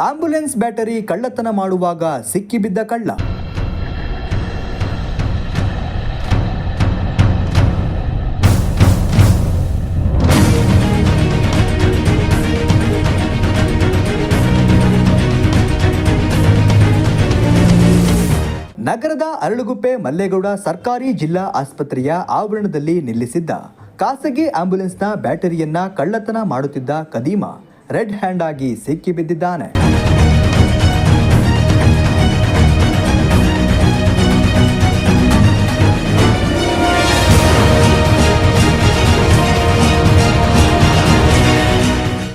Ambulance battery ಕಳ್ಳತನ ಮಾಡುವಾಗ ಸಿಕ್ಕಿಬಿದ್ದ ಕಳ್ಳ. ನಗರದ ಅರಳುಗುಪ್ಪೆ ಮಲ್ಲೇಗೌಡ ಸರ್ಕಾರಿ ಜಿಲ್ಲಾ ಆಸ್ಪತ್ರೆಯ ಆವರಣದಲ್ಲಿ ನಿಲ್ಲಿಸಿದ್ದ ಖಾಸಗಿ ಆಂಬ್ಯುಲೆನ್ಸ್ನ ಬ್ಯಾಟರಿಯನ್ನ ಕಳ್ಳತನ ಮಾಡುತ್ತಿದ್ದ ಕದೀಮ, ರೆಡ್ ಹ್ಯಾಂಡ್ ಆಗಿ ಸಿಕ್ಕಿಬಿದ್ದಿದ್ದಾನೆ.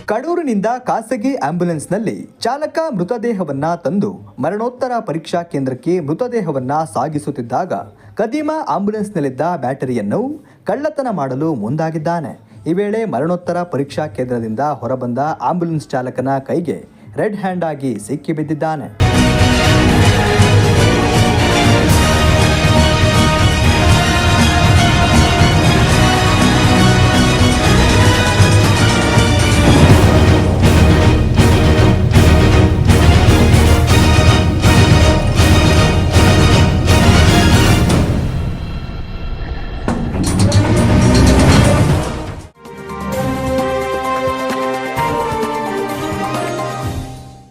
ಕಡೂರಿನಿಂದ ಖಾಸಗಿ ಆಂಬ್ಯುಲೆನ್ಸ್ನಲ್ಲಿ ಚಾಲಕ ಮೃತದೇಹವನ್ನ ತಂದು ಮರಣೋತ್ತರ ಪರೀಕ್ಷಾ ಕೇಂದ್ರಕ್ಕೆ ಮೃತದೇಹವನ್ನ ಸಾಗಿಸುತ್ತಿದ್ದಾಗ ಕದೀಮ ಆಂಬ್ಯುಲೆನ್ಸ್ನಲ್ಲಿದ್ದ ಬ್ಯಾಟರಿಯನ್ನು ಕಳ್ಳತನ ಮಾಡಲು ಮುಂದಾಗಿದ್ದಾನೆ. ಈ ವೇಳೆ ಮರಣೋತ್ತರ ಪರೀಕ್ಷಾ ಕೇಂದ್ರದಿಂದ ಹೊರಬಂದ ಆಂಬ್ಯುಲೆನ್ಸ್ ಚಾಲಕನ ಕೈಗೆ ರೆಡ್ ಹ್ಯಾಂಡ್ ಆಗಿ ಸಿಕ್ಕಿಬಿದ್ದಿದ್ದಾನೆ.